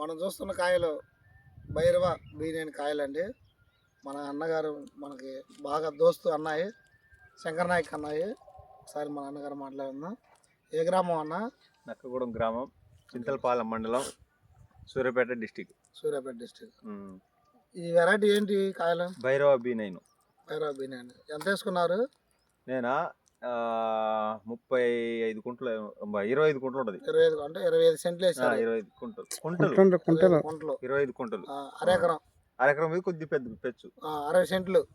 మనం చూస్తున్న కాయలు భైరవ బీనేని కాయలండి. మన అన్నగారు మనకి బాగా దోస్తు అన్నాయి. శంకర్ నాయక్ అన్నాయి. ఒకసారి మన అన్నగారు మాట్లాడుకుందాం ఏ గ్రామం అన్న? నక్కగూడెం గ్రామం చింతలపాలెం మండలం సూర్యాపేట డిస్టిక్. సూర్యాపేట డిస్టిక్. ఈ వెరైటీ ఏంటి కాయలు? భైరవ బి నైన్ భైరవ బీనేని. ఎంత వేసుకున్నారు? నేనా ముప్పై ఐదు కుంటలు ఇరవై ఐదు కుంటలు ఉంటుంది. ఇరవై ఐదు అంటే ఇరవై ఐదు సెంట్లు వేసారు ఇరవై ఐదు కుంటలు. కుంటలు. కుంటలు కుంటలు. ఇరవై ఐదు కుంటలు. అరెకరం. అరెకరం మీద కొద్ది పెద్ద పెచ్చు. ఆ, అరవై సెంట్లు.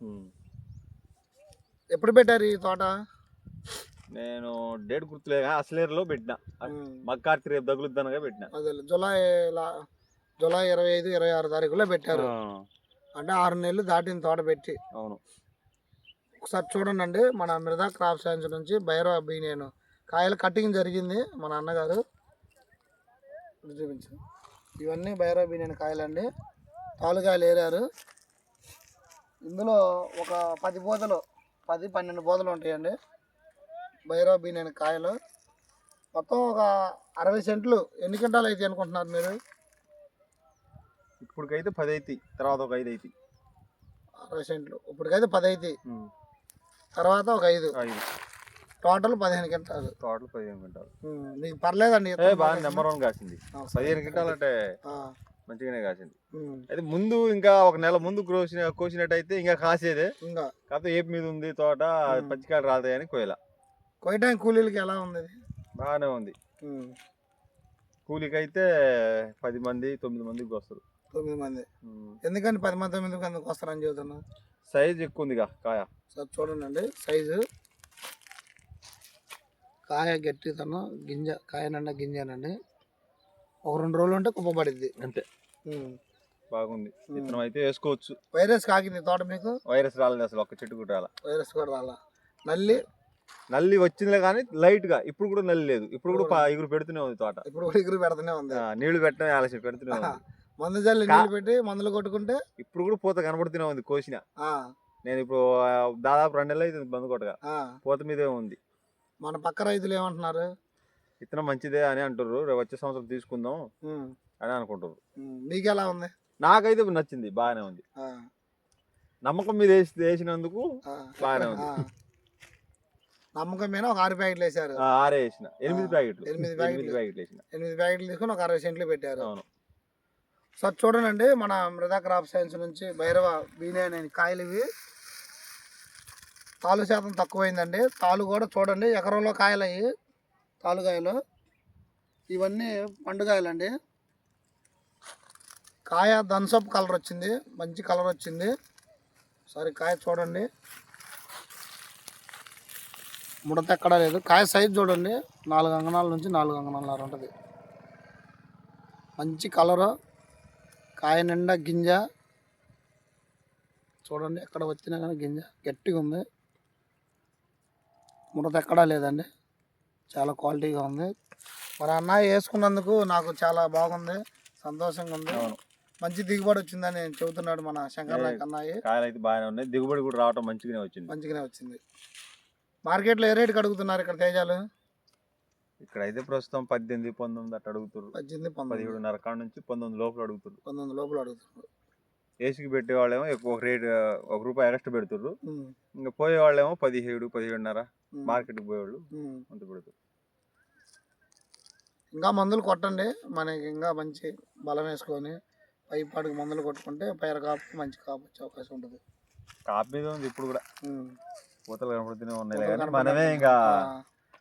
ఎప్పుడు పెట్టారు ఈ తోట? నేను డేట్ గుర్తులే అసలేరులో పెట్టిన. మక్కార్తి రేపు తగులుద్దనగా పెట్టిన. అదే జూలై జూలై ఇరవై ఐదు ఇరవై ఆరు తారీఖులో పెట్టారు. అంటే ఆరు నెలలు దాటిన తోట పెట్టి. అవును. ఒకసారి చూడండి మన మృదా క్రాప్ సైన్స్ నుంచి భైరవ నేను. కాయలు కటింగ్ జరిగింది మన అన్నగారు. చూపించు. ఇవన్నీ భైరవ బీ నేను కాయలండి. తాలుకాయలు ఏరారు. ఇందులో ఒక పది బోదలు పది పన్నెండు బోదలు ఉంటాయండి. భైరవ నేను కాయలు. మొత్తం ఒక అరవై సెంట్లు. ఎన్ని క్వింటాలు అయితే అనుకుంటున్నారు మీరు? ఇప్పటికైతే పది అవుతాయి తర్వాత ఒక ఐదు అవుతాయి అరవై సెంట్లు. ఇప్పటికైతే పది అవుతాయి ఉమ్. తర్వాత ఒక ఐదు. ఐదు. టోటల్ పదిహేను క్వింటాలు. తోటలు పదిహేను క్వింటాలు. ఉమ్, మీకు పర్లేదండి బాగా నెంబర్ వన్ కాసింది. పదిహేను క్వింటాలు అంటే మంచిగానే కాసింది. అయితే ముందు ఇంకా ఒక నెల ముందు కోసిన కోసినట్టయితే ఇంకా కాసేదే. ఇంకా. కాకపోతే ఏపు మీద ఉంది తోట. పచ్చికాయలు రాతాయని కోయల. కొయ్యడానికి కూలీలకి ఎలా ఉంది? బాగానే ఉంది. కూలికి అయితే పది మంది తొమ్మిది మందికి వస్తారు తొమ్మిది మంది. ఎందుకని పది మంది తొమ్మిది మందికి వస్తారని చెబుతున్నా? సైజ్ ఎక్కువ ఉందిగా కాయ. సార్ చూడండి అండి సైజు. కాయ గట్టితనం గింజ కాయ నిండా గింజనండి. ఒక రెండు రోజులు ఉంటే కుప్పబడిద్ది అంతే. బాగుంది. విత్తనం అయితే వేసుకోవచ్చు. వైరస్ కాకింది తోట మీకు? వైరస్ రాలేదు అసలు ఒక్క చెట్టు కూడా రాల. వైరస్ కూడా రాలా. నల్లి? నల్లి వచ్చిందిలే కానీ లైట్గా ఇప్పుడు కూడా నల్లి లేదు. ఇప్పుడు కూడా ఎగురు పెడుతూనే ఉంది తోట. ఇప్పుడు కూడా ఎగురు పెడుతూనే ఉంది. నీళ్ళు పెట్టడం ఆలస్యం పెడుతూనే ఉంది. మందు జల్లి నీళ్ళు పెట్టి మందులు కొట్టుకుంటే ఇప్పుడు కూడా పూత కనబడుతూనే ఉంది కోసిన. నేను ఇప్పుడు దాదాపు రెండు నెలలు అయితే బంద్ కొట్టగా. పూత మీదే ఉంది. మన పక్క రైతులు ఏమంటున్నారు? విత్తనం మంచిదే అని అంటారు రేపు వచ్చే సంవత్సరం తీసుకుందాం అని అనుకుంటారు. మీకు ఎలా ఉంది? నాకైతే నచ్చింది బాగానే ఉంది. నమ్మకం మీద వేసి వేసినందుకు బాగానే ఉంది. నమ్మకం మీద ఒక ఆరు ప్యాకెట్లు వేసారు ఆరే వేసిన. ఎనిమిది ప్యాకెట్లు. ఎనిమిది ఎనిమిది ప్యాకెట్లు. ప్యాకెట్లు వేసిన. ఎనిమిది ప్యాకెట్లు తీసుకొని ఒక అరవై సెంట్లు పెట్టారు. అవును. సార్ చూడండి మన మృదా క్రాప్ సైన్స్ నుంచి భైరవ బీనే అనే కాయలు ఇవి తాలు శాతం తక్కువైందండి. తాలు కూడా చూడండి ఎకరంలో కాయలు అయ్యి తాలుకాయలు ఇవన్నీ పండుగాయలండి. కాయ ధన్సప్ కలర్ వచ్చింది మంచి కలర్ వచ్చింది. సరే కాయ చూడండి. ముడత ఎక్కడా లేదు. కాయ సైజ్ చూడండి నాలుగు అంగనాల నుంచి నాలుగు అంగనాల ఉంటుంది. మంచి కలరు. కాయ నిండా గింజ. చూడండి ఎక్కడ వచ్చినా కానీ గింజ. గట్టిగా ఉంది. ముడత ఎక్కడా లేదండి. చాలా క్వాలిటీగా ఉంది. మరి అన్నయ్య వేసుకున్నందుకు నాకు చాలా బాగుంది. సంతోషంగా ఉంది. మంచి దిగుబడి వచ్చిందని చెబుతున్నాడు మన శంకర్ నాయక్ అన్నయ్య. కాయలు అయితే బాగానే ఉన్నాయి. దిగుబడి కూడా రావటం మంచిగానే వచ్చింది. మంచిగానే వచ్చింది. మార్కెట్లో ఏ రేటుకి అడుగుతున్నారు ఇక్కడ తేజాలు? ఇక్కడ అయితే ప్రస్తుతం పద్దెనిమిది పంతొమ్మిది అట్లా అడుగుతారు పద్దెనిమిది పదిహేడున్నర కాడ నుంచి పంతొమ్మిది లోపల అడుగుతారు పంతొమ్మిది లోపల అడుగుతున్నారు ఏసీకి పెట్టే వాళ్ళేమో ఎక్కువ ఒక రేట్ ఒక రూపాయి ఎక్స్ట్రా పెడుతుర్రు. ఇంకా పోయే వాళ్ళేమో పదిహేడు పదిహేడున్నర మార్కెట్కి పోయేవాళ్ళు. అంత పెడుతారు ఇంకా మందులు కొట్టండి మనకి ఇంకా మంచి బలం వేసుకొని పై పాటికి మందులు కొట్టుకుంటే పైర కాపు మంచి కాపు వచ్చే అవకాశం ఉంటుంది. కాపు మీద ఉంది ఇప్పుడు కూడా. పూతలు కనపడుతూనే ఉన్నాయి. మనమే ఇంకా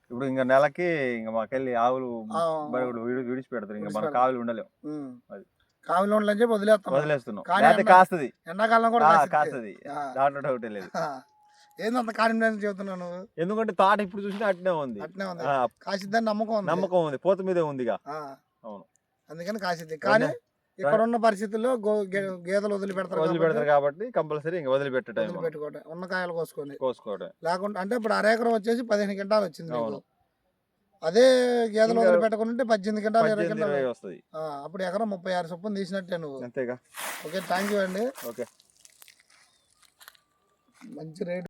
ఇప్పుడు ఇంకా నెలకి ఇంకా మాకెళ్ళి ఆవులు బరుగుడు విడి విడిచి పెడతారు ఇంకా మన విడిచి కావులు ఉండలేం. ఉమ్. అది. కావిలో చెప్పి వదిలేస్తాం వదిలేస్తున్నాం. కానీ లేకపోతే అన్న- కాస్తుంది. ఎండాకాలం కూడా ఆ, కాసిద్ది. కాస్తుంది. ఆ, దాంట్లో డౌటే లేదు. ఆ. ఏందంత కారణం చెబుతున్నావు నువ్వు? ఎందుకంటే తోట ఇప్పుడు చూసినా అట్నే ఉంది. అట్నే ఉంది. ఆ, కాసిద్దని నమ్మకం ఉంది. నమ్మకం ఉంది. పూత మీదే ఉందిగా ఆ, అవును. అందుకని కాసిద్ది. కానీ ఇక్కడ ఉన్న పరిస్థితుల్లో గేదెలు వదిలిపెడతారు వదిలిపెడతారు కాబట్టి కంపల్సరీ ఇంకా వదిలిపెట్టే టైం వదిలిపెట్టుకోవటం ఉన్న కాయలు కోసుకొని కోసుకోవడం లేకుంటే అంటే ఇప్పుడు అరెకరం వచ్చేసి పదిహేను గంటలు వచ్చింది. అదే గేదెలు ఇంకా వదిలిపెట్టుకుంటే పద్దెనిమిది గంటలు ఇరవై గంటలు వస్తుంది అప్పుడు ఎకరం ముప్పై ఆరు చొప్పున తీసినట్టే నువ్వు. అంతేగా. ఓకే థ్యాంక్ యూ అండి. ఓకే. మంచి రేట్.